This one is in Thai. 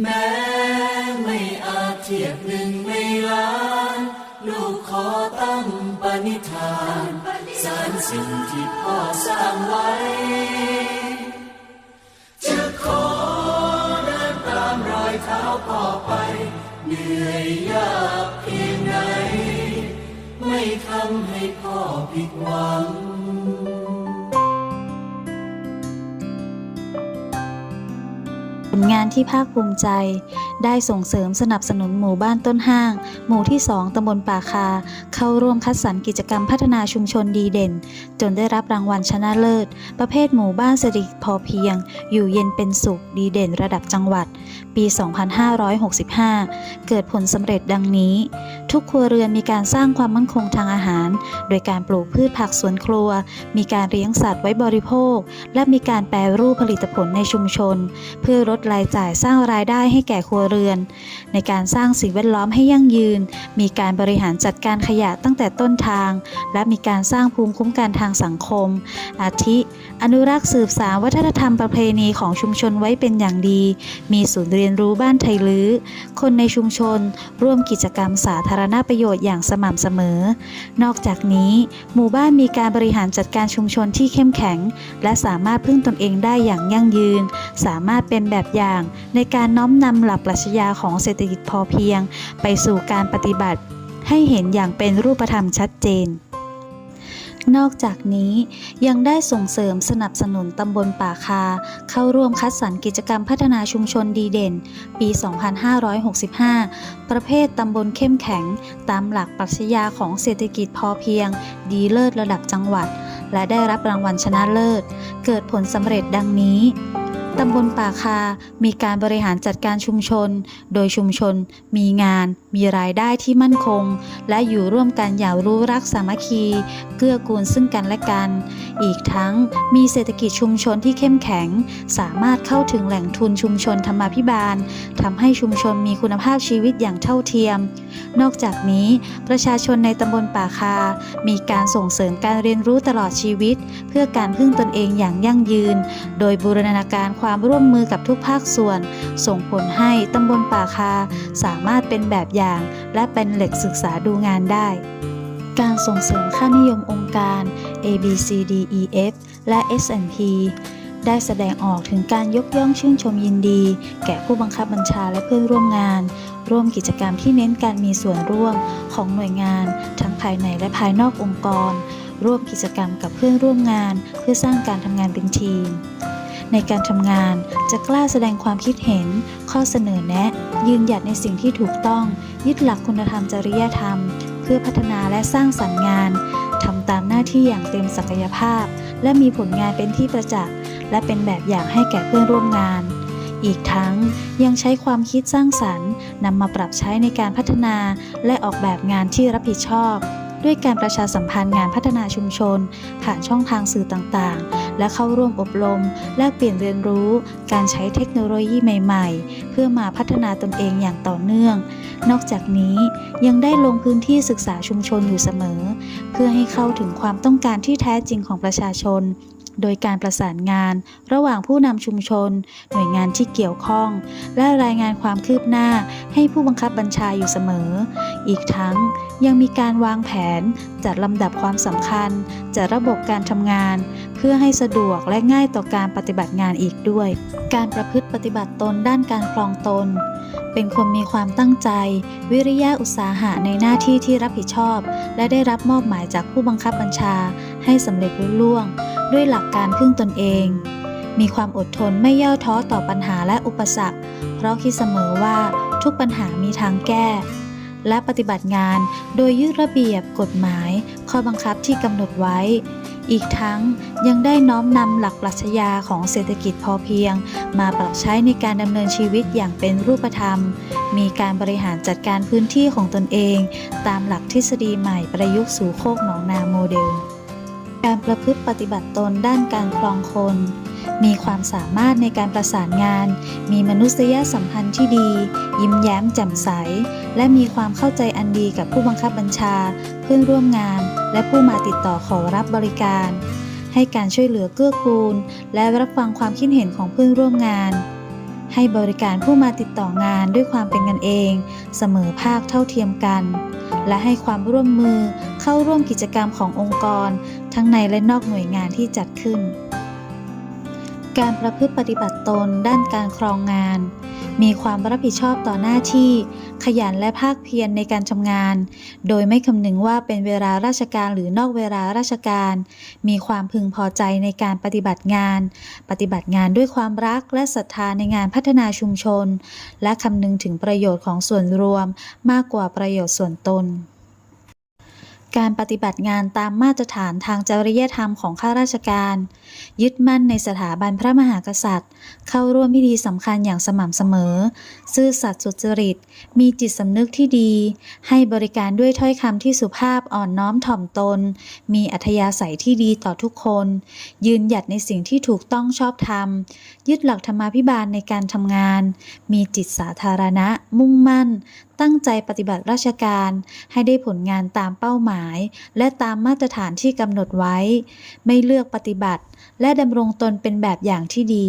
แม้ไม่อาจเทียบหนึ่งในล้าน ลูกขอตั้งปณิธานสารสิ่งที่พ่อสร้างไว้ จะขอเดินตามรอยเท้าพ่อไป เหนื่อยยากเพียงไหน ไม่ทำให้พ่อผิดหวัง ผลงานที่ภาคภูมิใจ ได้ส่งเสริมสนับสนุนหมู่บ้านต้นห้าง หมู่ที่ 2ตำบลป่าคา เข้าร่วมคัดสรรกิจกรรมพัฒนาชุมชนดีเด่น จนได้รับรางวัลชนะเลิศ ประเภทหมู่บ้านเศรษฐกิจพอเพียง อยู่เย็นเป็นสุขดีเด่นระดับจังหวัด ปี 2565 เกิดผลสำเร็จดังนี้ ทุกครัวเรือนมีการสร้างความมั่นคงทางอาหาร โดยการปลูกพืชผักสวนครัว มีการเลี้ยงสัตว์ไว้บริโภค และมีการแปรรูปผลิตผลในชุมชน เพื่อลดรายจ่ายสร้างรายได้ให้แก่ครัวเรือน ในการสร้างสิ่งแวดล้อมให้ยั่งยืน มีการบริหารจัดการขยะตั้งแต่ต้นทาง และมีการสร้างภูมิคุ้มกันทางสังคม อาทิ อนุรักษ์สืบสานวัฒนธรรมประเพณีของชุมชนไว้เป็นอย่างดี มีศูนย์เรียนรู้บ้านไทยลื้อ คนในชุมชน ร่วมกิจกรรมสาธารณประโยชน์อย่างสม่ำเสมอ นอกจากนี้ หมู่บ้านมีการบริหารจัดการชุมชนที่เข้มแข็ง และสามารถพึ่งตนเองได้อย่างยั่งยืน สามารถเป็นแบบอย่างในการน้อมนำหลักปรัชชญาของเศรษฐกิจพอเพียง ไปสู่การปฏิบัติ ให้เห็นอย่างเป็นรูปธรรมชัดเจน นอกจากนี้ยังได้ส่งเสริมสนับสนุนตำบลป่าคา เข้าร่วมคัดสรรกิจกรรมพัฒนาชุมชนดีเด่น ปี 2565 ประเภทตำบลเข้มแข็ง ตามหลักปรัชญาของเศรษฐกิจพอเพียง ดีเลิศระดับจังหวัด และได้รับรางวัลชนะเลิศ เกิดผลสำเร็จดังนี้ำบลป่าคา มีการบริหารจัดการชุมชน โดยชุมชนมีงาน มีรายได้ที่มั่นคง และอยู่ร่วมกันอย่างรู้รักสามัคคี เกื้อกูลซึ่งกันและกัน อีกทั้งมีเศรษฐกิจชุมชนที่เข้มแข็ง สามารถเข้าถึงแหล่งทุนชุมชนธรรมาภิบาลทำให้ชุมชนมีคุณภาพชีวิตอย่างเท่าเทียม นอกจากนี้ ประชาชนในตำบลป่าคา มีการส่งเสริมการเรียนรู้ตลอดชีวิต เพื่อการพึ่งตนเองอย่างยั่งยืน โดยบูรณาการความร่วมมือกับทุกภาคส่วน ส่งผลให้ตำบลป่าคา สามารถเป็นแบบอย่างและเป็นเหล็กศึกษาดูงานได้ การส่งเสริมค่านิยมองค์การ A B C D E F และ S&P ได้แสดงออกถึงการยกย่องชื่นชมยินดี แก่ผู้บังคับบัญชาและเพื่อนร่วมงาน ร่วมกิจกรรมที่เน้นการมีส่วนร่วมของหน่วยงาน ทั้งภายในและภายนอกองค์กร ร่วมกิจกรรมกับเพื่อนร่วมงาน เพื่อสร้างการทำงานเป็นทีม ในการทำงานจะกล้าแสดงความคิดเห็น ข้อเสนอแนะ ยืนหยัดในสิ่งที่ถูกต้อง ยึดหลักคุณธรรมจริยธรรม เพื่อพัฒนาและสร้างสรรค์งานทำตามหน้าที่อย่างเต็มศักยภาพ และมีผลงานเป็นที่ประจักษ์และเป็นแบบอย่างให้แก่เพื่อนร่วมงาน อีกทั้งยังใช้ความคิดสร้างสรรค์นำมาปรับใช้ในการพัฒนาและออกแบบงานที่รับผิดชอบ ด้วยการประชาสัมพันธ์งานพัฒนาชุมชน ผ่านช่องทางสื่อต่างๆ และเข้าร่วมอบรม แลกเปลี่ยนเรียนรู้ การใช้เทคโนโลยีใหม่ๆ เพื่อมาพัฒนาตนเองอย่างต่อเนื่อง นอกจากนี้ยังได้ลงพื้นที่ศึกษาชุมชนอยู่เสมอ เพื่อให้เข้าถึงความต้องการที่แท้จริงของประชาชน โดยการประสานงานระหว่างผู้นำชุมชน หน่วยงานที่เกี่ยวข้อง และรายงานความคืบหน้าให้ผู้บังคับบัญชาอยู่เสมอ อีกทั้งยังมีการวางแผน จัดลำดับความสำคัญ จัดระบบการทำงาน เพื่อให้สะดวกและง่ายต่อการปฏิบัติงานอีกด้วย การประพฤติปฏิบัติตนด้านการครองตน เป็นคนมีความตั้งใจ วิริยะอุตสาหะในหน้าที่ที่รับผิดชอบ และได้รับมอบหมายจากผู้บังคับบัญชา ให้สำเร็จลุล่วง ด้วยหลักการพึ่งตนเอง มีความอดทนไม่ย่อท้อต่อปัญหาและอุปสรรค เพราะคิดเสมอว่าทุกปัญหามีทางแก้ และปฏิบัติงาน โดยยึดระเบียบกฎหมาย ข้อบังคับที่กำหนดไว้ อีกทั้งยังได้น้อมนำหลักปรัชญาของเศรษฐกิจพอเพียง มาปรับใช้ในการดำเนินชีวิตอย่างเป็นรูปธรรม มีการบริหารจัดการพื้นที่ของตนเอง ตามหลักทฤษฎีใหม่ประยุกต์สู่โคกหนองนาโมเดล การประพฤติปฏิบัติตนด้านการครองคน มีความสามารถในการประสานงาน มีมนุษยสัมพันธ์ที่ดี ยิ้มแย้มแจ่มใส และมีความเข้าใจอันดีกับผู้บังคับบัญชา เพื่อนร่วมงาน และผู้มาติดต่อขอรับบริการ ให้การช่วยเหลือเกื้อกูล และรับฟังความคิดเห็นของเพื่อนร่วมงาน ให้บริการผู้มาติดต่องานด้วยความเป็นกันเอง เสมอภาคเท่าเทียมกัน และให้ความร่วมมือ เข้าร่วมกิจกรรมขององค์กร ทั้งในและนอกหน่วยงานที่จัดขึ้น การประพฤติปฏิบัติตนด้านการครองงาน มีความรับผิดชอบต่อหน้าที่ ขยันและภาคเพียรในการทำงาน โดยไม่คำนึงว่าเป็นเวลาราชการหรือนอกเวลาราชการ มีความพึงพอใจในการปฏิบัติงาน ปฏิบัติงานด้วยความรักและศรัทธาในงานพัฒนาชุมชน และคำนึงถึงประโยชน์ของส่วนรวมมากกว่าประโยชน์ส่วนตน การปฏิบัติงานตามมาตรฐานทางจริยธรรมของข้าราชการ ยึดมั่นในสถาบันพระมหากษัตริย์ เข้าร่วมพิธีสำคัญอย่างสม่ำเสมอ ซื่อสัตย์สุจริต มีจิตสำนึกที่ดี ให้บริการด้วยถ้อยคำที่สุภาพอ่อนน้อมถ่อมตน มีอัธยาศัยที่ดีต่อทุกคน ยืนหยัดในสิ่งที่ถูกต้องชอบธรรม ยึดหลักธรรมาภิบาลในการทำงาน มีจิตสาธารณะ มุ่งมั่นตั้งใจปฏิบัติราชการ ให้ได้ผลงานตามเป้าหมาย และตามมาตรฐานที่กำหนดไว้ ไม่เลือกปฏิบัติ และดำรงตนเป็นแบบอย่างที่ดี